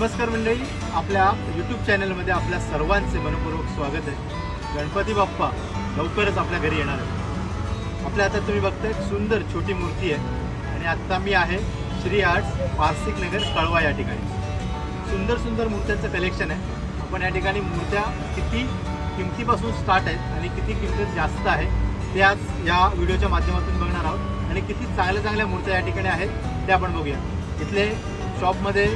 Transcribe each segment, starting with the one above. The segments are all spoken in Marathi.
नमस्कार मंडळी. आपल्या यूट्यूब चॅनलमध्ये आपल्या सर्वांचे मनपूर्वक स्वागत आहे. गणपती बाप्पा लवकरच आपल्या घरी येणार आहे आपल्या आता तुम्ही बघताय सुंदर छोटी मूर्ती आहे. आणि आत्ता मी आहे श्री आर्ट्स पारसिक नगर कळवा या ठिकाणी. सुंदर सुंदर मूर्त्यांचं कलेक्शन आहे. आपण या ठिकाणी मूर्त्या किती किमतीपासून स्टार्ट आहेत आणि किती किंमत जास्त आहे ते आज या व्हिडिओच्या माध्यमातून बघणार आहोत. आणि किती चांगल्या चांगल्या मूर्त्या या ठिकाणी आहेत ते आपण बघूया. इथले शॉपमध्ये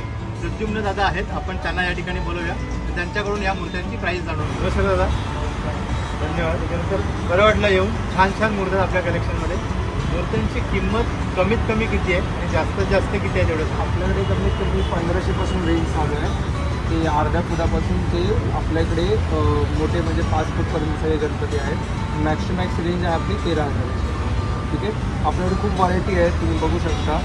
प्रद्युम्न दादा आहेत. आपण त्यांना या ठिकाणी बोलूया त्यांच्याकडून या मूर्त्यांची प्राईस जाणून घेऊ. नमस्कार दादा. धन्यवाद. त्याच्यानंतर बरं वाटलं येऊन. छान छान मूर्त्या आहेत आपल्या कलेक्शनमध्ये मूर्त्यांची किंमत कमीत कमी किती आहे? आणि जास्तीत जास्त किती आहे तेवढं आपल्याकडे कमीत कमी पंधराशेपासून रेंज चालू आहे. ते अर्ध्या फुटापासून ते आपल्याकडे मोठे म्हणजे पाच फूटपर्यंत सगळे गणपती आहेत. मॅक्स टू मॅक्स रेंज आहे आपली तेरा हजाराची. ठीक आहे? आपल्याकडे खूप व्हरायटी आहे. तुम्ही बघू शकता.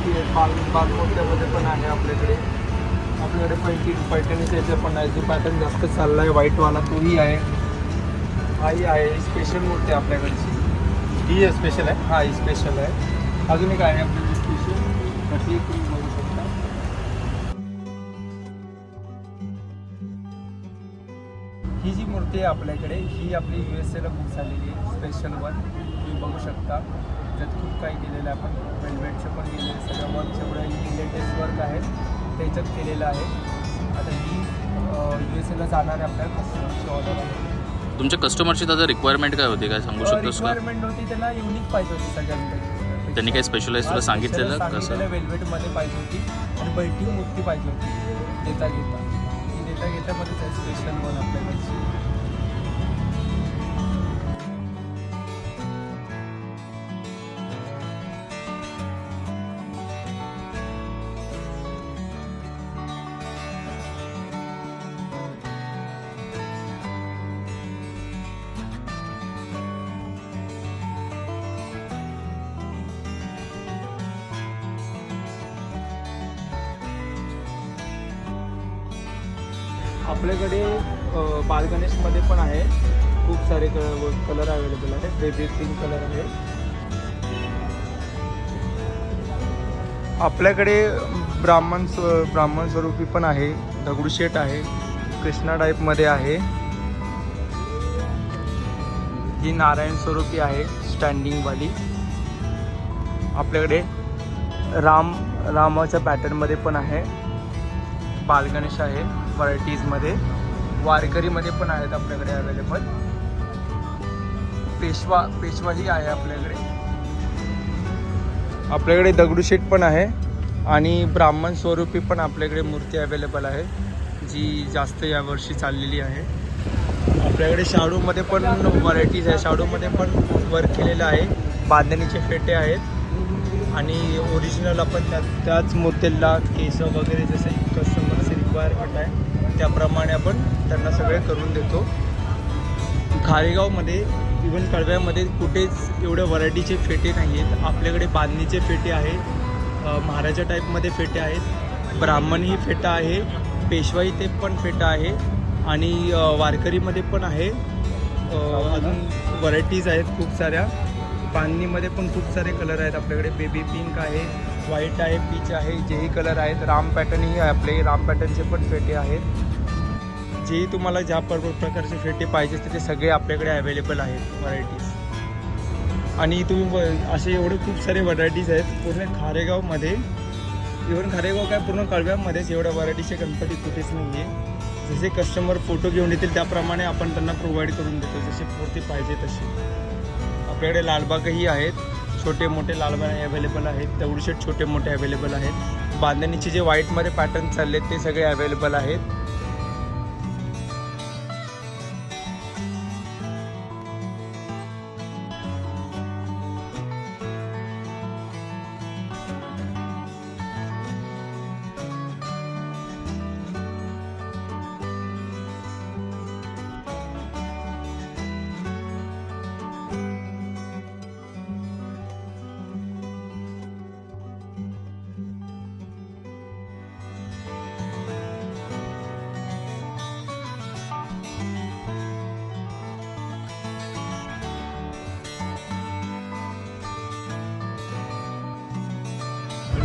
व्हरायटी आहेत बाल बालमोत्यामध्ये पण आहे आपल्याकडे. आपल्याकडे पैठणी पैठणीचे याचे पण आहे. जो पॅटर्न जास्त चालला आहे व्हाईटवाला तोही आहे. हाही आहे. स्पेशल मूर्ती आपल्याकडची. ही स्पेशल आहे. हा ही स्पेशल आहे. अजून एक आहे आपल्याकडे स्पेशल मूर्ती आहे आपल्याकडे. ही आपली यू एस एला बुक झालेली आहे. स्पेशल वन तुम्ही बघू शकता. त्यात खूप काही केलेलं आहे आपण. वेलवेटचं पण केलेलं आहे. सगळं वर्क जेवढं लेटेस्ट वर्क आहे. त्याच्यात केलेलं आहे. आता ही यू एस एला जाणार आहे आपल्या कस्टमरची ऑर्डर आहे. तुमच्या कस्टमरची दादा रिक्वायरमेंट काय होती? काय सांगू शकतोस का? रिक्वायरमेंट होती त्यांना युनिक पाहिजे होती सगळ्यांकडे त्यांनी काही स्पेशलाइज तुला सांगितलेलं कसं वेलवेटमध्ये पाहिजे होती. आणि बैठी मूर्ती पाहिजे होती. देता घेता देता घेता मध्ये स्पेशल वन आपल्याकडची. आपल्याकडे बालगणेशमध्ये पण आहे. खूप सारे कलर अवेलेबल आहेत. बेबी पिंक कलर आहे. आपल्याकडे ब्राह्मण स्व ब्राह्मण स्वरूपी पण आहे. दगडूशेठ आहे. कृष्णा टाईपमध्ये आहे. ही नारायण स्वरूपी आहे स्टँडिंगवाली आपल्याकडे राम रामाच्या पॅटर्नमध्ये पण आहे. बालगणेश आहे. व्हरायटीजमध्ये वारकरीमध्ये पण आहेत आपल्याकडे अवेलेबल पेशवा पेशवाही आहे आपल्याकडे. आपल्याकडे दगडूशेठ पण आहे आणि ब्राह्मण स्वरूपी पण आपल्याकडे मूर्ती अवेलेबल आहे जी जास्त यावर्षी चाललेली आहे. आपल्याकडे शाडूमध्ये पण व्हरायटीज आहे. शाडूमध्ये पण वर्क केलेलं आहे. बांधणीचे फेटे आहेत आणि ओरिजिनल आपण त्या त्याच मोतेला केस वगैरे जसे कस्टमरची रिक्वायरमेंट आहे. त्याप्रमाणे आपण त्यांना सगळे करून देतो. खारेगावमध्ये इवन कळव्यामध्ये कुठेच एवढ्या व्हरायटीचे फेटे नाही आहेत आपल्याकडे बांधणीचे फेटे आहेत महाराजा टाईपमध्ये फेटे आहेत. ब्राह्मणी फेटा आहे पेशवाई ते पण फेटा आहे आणि वारकरीमध्ये पण आहे. अजून व्हरायटीज आहेत खूप साऱ्या. बांधणीमध्ये पण खूप सारे कलर आहेत आपल्याकडे. बेबी पिंक आहे व्हाईट आहे पीच आहे जेही कलर आहेत. राम पॅटर्नही आहे आपले राम पॅटर्नचे पण फेटे आहेत. जेही तुम्हाला ज्या भरपूर प्रकारचे फेटे पाहिजे असते ते सगळे आपल्याकडे अवेलेबल आहेत व्हरायटीज आणि तुम्ही असे एवढे खूप सारे व्हरायटीज आहेत पूर्ण खारेगावमध्ये इव्हन खारेगाव काय पूर्ण कळव्यामध्येच एवढ्या व्हरायटीचे गणपती कुठेच नाही आहे जसे कस्टमर फोटो घेऊन येतील त्याप्रमाणे आपण त्यांना प्रोव्हाइड करून देतो जशी मूर्ती पाहिजे तशी. आपल्याकडे लालबागही आहेत छोटे मोठे लालबाग अवेलेबल आहेत दगडूशेठ छोटे मोठे अवेलेबल आहेत. बांधणीचे जे व्हाईटमध्ये पॅटर्न चालले ते सगळे अवेलेबल आहेत.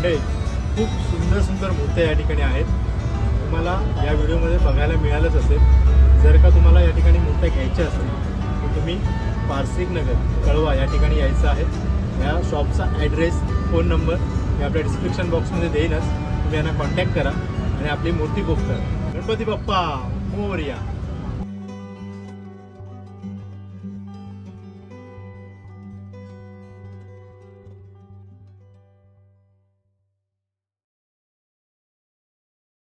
मोठे खूप सुंदर सुंदर मूर्त्या या ठिकाणी आहेत. तुम्हाला या व्हिडिओमध्ये बघायला मिळालंच असेल. जर का तुम्हाला या ठिकाणी मूर्त्या घ्यायच्या असेल तर तुम्ही पारसिक नगर कळवा या ठिकाणी यायचं आहे. या शॉपचा ॲड्रेस फोन नंबर मी आपल्या डिस्क्रिप्शन बॉक्समध्ये देईनच. तुम्ही यांना कॉन्टॅक्ट करा आणि आपली मूर्ती बुक करा. गणपती बाप्पा मोरया.